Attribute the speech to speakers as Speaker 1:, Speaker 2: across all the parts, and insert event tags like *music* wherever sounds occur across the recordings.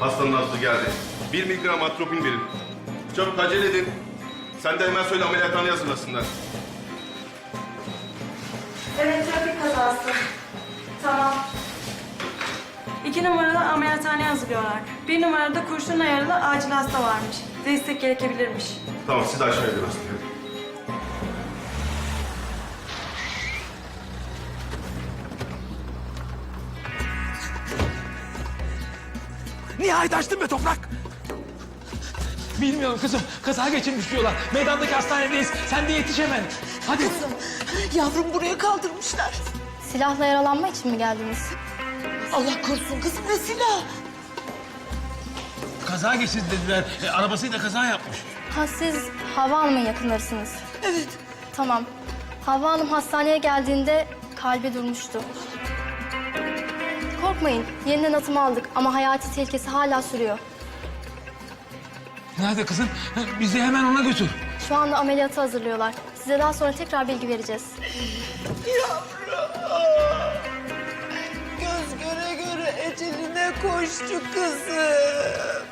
Speaker 1: Hastanın nabzı geldi. Bir miligram atropin verin. Çabuk acele edin. Sen de hemen söyle ameliyathaneye hazırlasınlar.
Speaker 2: Evet trafik kazası. Tamam. İki numaralı ameliyathaneye hazırlıyorlar. Bir numarada kurşunla yaralı acil hasta varmış. Destek gerekebilirmiş.
Speaker 1: Tamam siz de aşağıya dön hastaya.
Speaker 3: Nihayet açtın be toprak. Bilmiyorum kızım. Kaza geçirmiş diyorlar. Meydandaki hastanedeyiz. Sen de yetiş hemen. Hadi.
Speaker 4: Yavrum buraya kaldırmışlar.
Speaker 5: Silahla yaralanma için mi geldiniz?
Speaker 4: Allah korusun kızım ne silah?
Speaker 3: Kaza geçirdi dediler. E, arabasıyla kaza yapmış.
Speaker 5: Ha siz Havva Hanım'ın yakınlarısınız.
Speaker 4: Evet.
Speaker 5: Tamam. Havva Hanım hastaneye geldiğinde kalbi durmuştu. Korkmayın. Yeniden atımı aldık ama hayati tehlikesi hala sürüyor.
Speaker 3: Nerede kızım? Bizi hemen ona götür.
Speaker 5: Şu anda ameliyatı hazırlıyorlar. Size daha sonra tekrar bilgi vereceğiz.
Speaker 4: Göz göre göre eceline koştu kızım.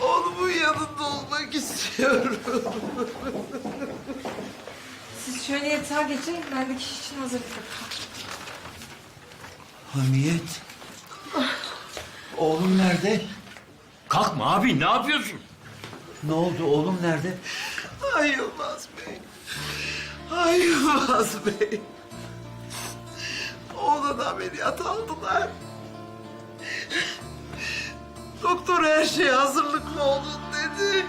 Speaker 4: Oğlumun yanında olmak istiyorum.
Speaker 2: Siz şöyle yatağa geçin. Ben de kişi için hazırlık
Speaker 4: Hamiyet. Oğlum nerede?
Speaker 6: Kalkma abi ne yapıyorsun?
Speaker 4: Ne oldu oğlum nerede? Ay Yılmaz Bey. Ay Yılmaz Bey. Oğlan ameliyat aldılar. Doktor her şeye hazırlıklı olun dedi.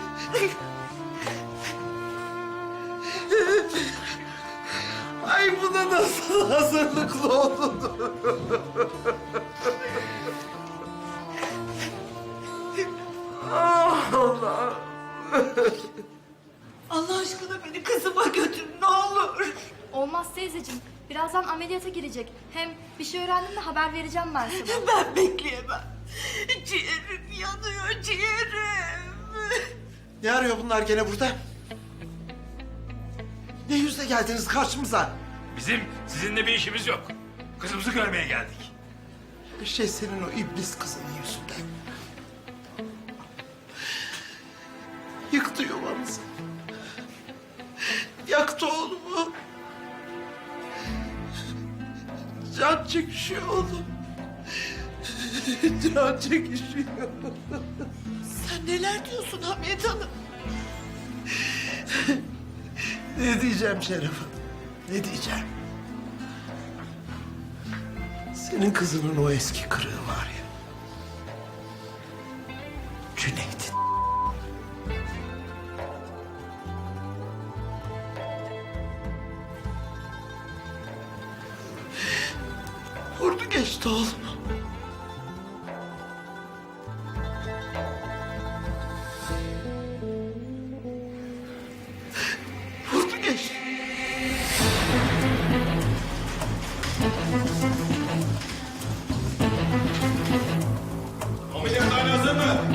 Speaker 4: Buna nasıl hazırlıklı olun? Ah Allah. Allah aşkına beni kızıma götür ne olur.
Speaker 5: Olmaz teyzeciğim. Birazdan ameliyata girecek. Hem bir şey öğrendim de haber vereceğim ben sana. *laughs*
Speaker 4: Ben bekleyemem. Ciğerim yanıyor ciğerim. Ne arıyor bunlar gene burada? Ne yüzle geldiniz karşımıza?
Speaker 6: Bizim sizinle bir işimiz yok. Kızımızı görmeye geldik.
Speaker 4: Şey senin o iblis kızının yüzünden. Yıktı yuvamızı. Yaktı oğlumu. Can çekişiyor oğlum. Can çekişiyor. Sen neler diyorsun Hamiyet Hanım? ne diyeceğim Şeref Hanım? Ne diyeceğim? Senin kızının o eski kırığı var ya.
Speaker 1: Mı?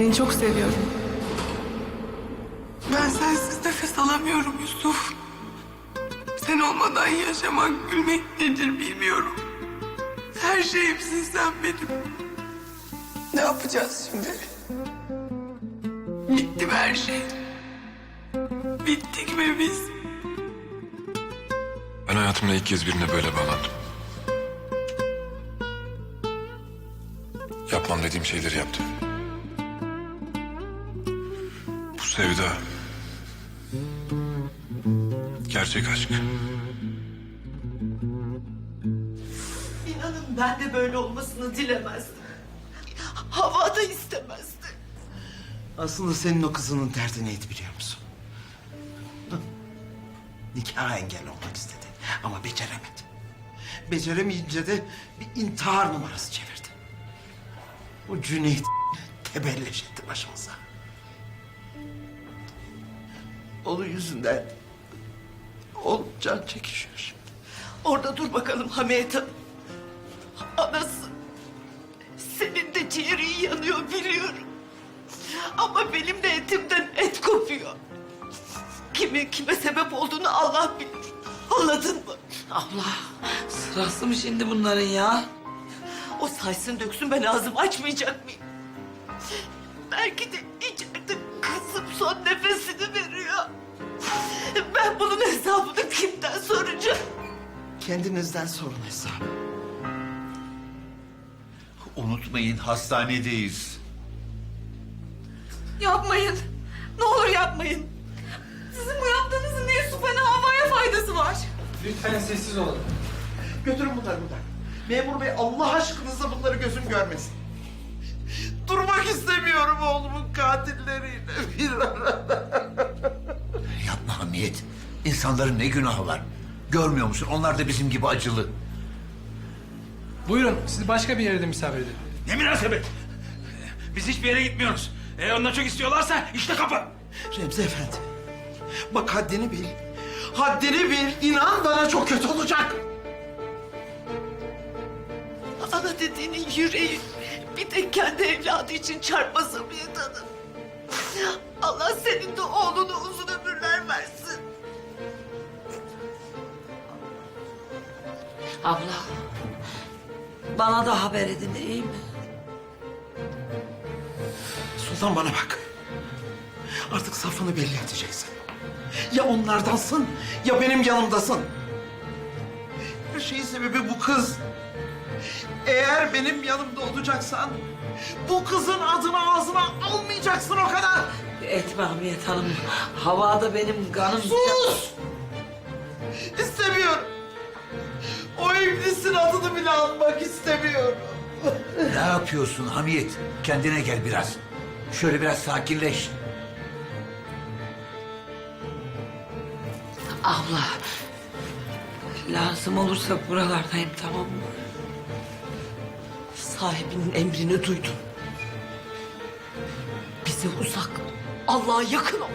Speaker 7: Seni çok seviyorum. Ben sensiz nefes alamıyorum Yusuf. Sen olmadan yaşamak, gülmek nedir bilmiyorum. Her şeyimsin sen benim. Ne yapacağız şimdi? Bitti mi her şey? Bittik mi biz?
Speaker 8: Ben hayatımda ilk kez birine böyle bağlandım. Yapmam dediğim şeyleri yaptı. Sevda. Gerçek aşk.
Speaker 4: İnanın ben de böyle olmasını dilemezdim. Hava da istemezdi. Aslında senin o kızının derdi neydi biliyor musun? Nikaha engel olmak istedi ama beceremedi. Beceremeyince de bir intihar numarası çevirdi. O Cüneyt tebelleş etti başımıza. Onun yüzünden oğlum can çekişiyor şimdi.
Speaker 9: Orada dur bakalım Hamiyet Hanım. Anası. Senin de ciğerin yanıyor biliyorum. Ama benim de etimden et kopuyor. Kimin kime sebep olduğunu Allah bilir. Anladın mı?
Speaker 4: Abla sırası mı şimdi bunların ya?
Speaker 9: O saysın döksün ben ağzımı açmayacak mıyım? Belki de içeride kızım son nefesini veriyor. Ben bunun hesabını kimden soracağım?
Speaker 4: Kendinizden sorun hesabı. Unutmayın hastanedeyiz.
Speaker 7: Yapmayın. Ne olur yapmayın. Sizin bu yaptığınızın ne Yusuf'a ne Havva'ya faydası var?
Speaker 3: Lütfen sessiz olun.
Speaker 4: Götürün bunları buradan. Memur bey Allah aşkınıza bunları gözüm görmesin. Durmak istemiyorum oğlumun katilleriyle bir arada.
Speaker 10: Hamiyet. İnsanların ne günahı var? Görmüyor musun? Onlar da bizim gibi acılı.
Speaker 3: Buyurun sizi başka bir yerde misafir edelim.
Speaker 6: Ne münasebet? Biz hiçbir yere gitmiyoruz. Eğer onlar çok istiyorlarsa işte kapı.
Speaker 4: Remzi efendi. Bak haddini bil. Haddini bil. İnan bana çok kötü olacak.
Speaker 9: Ana dediğinin yüreği bir tek kendi evladı için çarpmaz Hamiyet Hanım. Allah senin de oğluna uzun ömürler versin.
Speaker 4: Abla. Bana da haber edin iyi mi? Sultan bana bak. Artık safını belli edeceksin. Ya onlardansın ya benim yanımdasın. Her şeyin sebebi bu kız. Eğer benim yanımda olacaksan bu kızın adını ağzına almayacaksın o kadar.
Speaker 11: Etme Hamiyet Hanım. Havada benim kanım...
Speaker 4: Sus! İstemiyorum. O iblisin adını bile almak istemiyorum.
Speaker 10: Ne yapıyorsun Hamiyet? Kendine gel biraz. Şöyle biraz sakinleş.
Speaker 11: Abla. Lazım olursa buralardayım tamam mı?
Speaker 9: Sahibinin emrini duydun. Bize uzak, Allah'a yakın ol.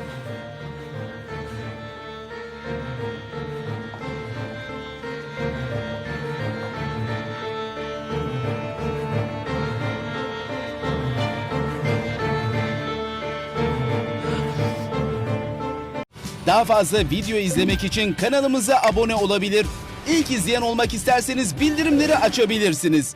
Speaker 12: Daha fazla video izlemek için kanalımıza abone olabilir. İlk izleyen olmak isterseniz bildirimleri açabilirsiniz.